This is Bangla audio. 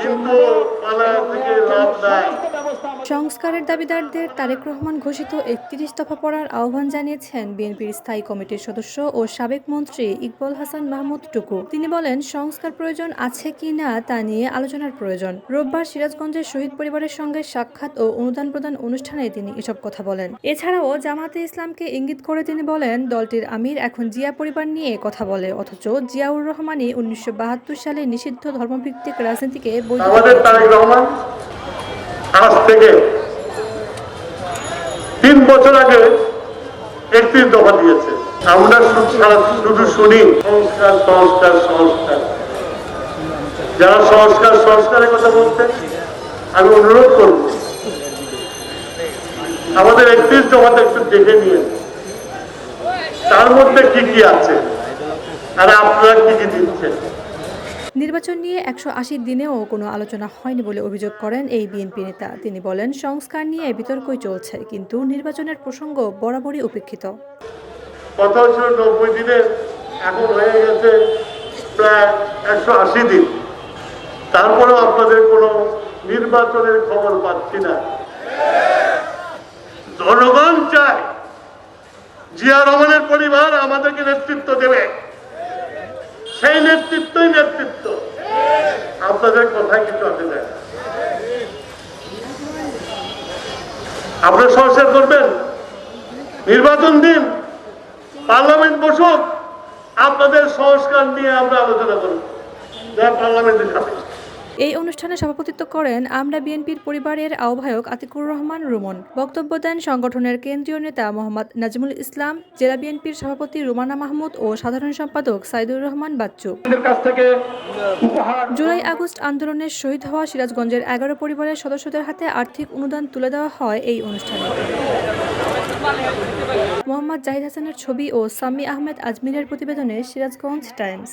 কিন্তু পালা থেকে লাভ নাই সংস্কারের দাবিদারদের তারেক রহমান ঘোষিত একত্রিশ দফা পড়ার আহ্বান জানিয়েছেন বিএনপির স্থায়ী কমিটির সদস্য ও সাবেক মন্ত্রী ইকবাল হাসান মাহমুদ টুকু। তিনি বলেন, সংস্কার প্রয়োজন আছে কি না তা নিয়ে আলোচনার প্রয়োজন। রোববার সিরাজগঞ্জের শহীদ পরিবারের সঙ্গে সাক্ষাৎ ও অনুদান প্রদান অনুষ্ঠানে তিনি এসব কথা বলেন। এছাড়াও জামাতে ইসলামকে ইঙ্গিত করে তিনি বলেন, দলটির আমির এখন জিয়া পরিবার নিয়ে কথা বলে, অথচ জিয়াউর রহমানই উনিশশো বাহাত্তর সালে নিষিদ্ধ ধর্মভিত্তিক রাজনীতিকে বৈধ আমাদের তারেক রহমান আজ থেকে তিন বছর আগে একত্রিশ দফা দিয়েছে। আমরা শুধু শুনি, সংস্কার সংস্কার সংস্কার। যারা সংস্কার, সংস্কারের কথা বলছেন আমি অনুরোধ করব, আমাদের একত্রিশ দফাতে একটু দেখে নিয়ে তার মধ্যে কি কি আছে? আর আপনারা কি কি দিচ্ছেন? নির্বাচন নিয়ে একশো আশি দিনেও কোনো আলোচনা হয়নি বলে অভিযোগ করেন এই বিএনপি নেতা। তিনি বলেন, সংস্কার নিয়ে বিতর্কই চলছে, কিন্তু নির্বাচনের প্রসঙ্গ বরাবরই উপেক্ষিত। এখন হয়ে গেছে প্রায় একশো আশি দিন। তারপরেও আপনাদের কোনো নির্বাচনের খবর পাচ্ছি না। জনগণ চায় জিয়া রহমানের পরিবার আমাদেরকে নেতৃত্ব দেবে। সেই নেতৃত্বই নেতৃত্ব। আপনাদের কথায় কিছু আসে যায়। আপনারা সংস্কার করবেন। নির্বাচন দিন। পার্লামেন্ট বসুক। আপনাদের সংস্কার নিয়ে আমরা আলোচনা করব। যা পার্লামেন্টের সাথে। এই অনুষ্ঠানে সভাপতিত্ব করেন আমরা বিএনপির পরিবারের আহ্বায়ক আতিকুর রহমান রুমন। বক্তব্য দেন সংগঠনের কেন্দ্রীয় নেতা মোহাম্মদ নাজিমুল ইসলাম জেলা বিএনপির সভাপতি রুমানা মাহমুদ ও সাধারণ সম্পাদক সাইদুর রহমান বাচ্চু। জুলাই আগস্ট আন্দোলনের শহীদ হওয়া সিরাজগঞ্জের এগারো পরিবারের সদস্যদের হাতে আর্থিক অনুদান তুলে দেওয়া হয় এই অনুষ্ঠানে। মোহাম্মদ জাহিদ হাসানের ছবি ও সাম্মি আহমেদ আজমিরের প্রতিবেদনে সিরাজগঞ্জ টাইমস।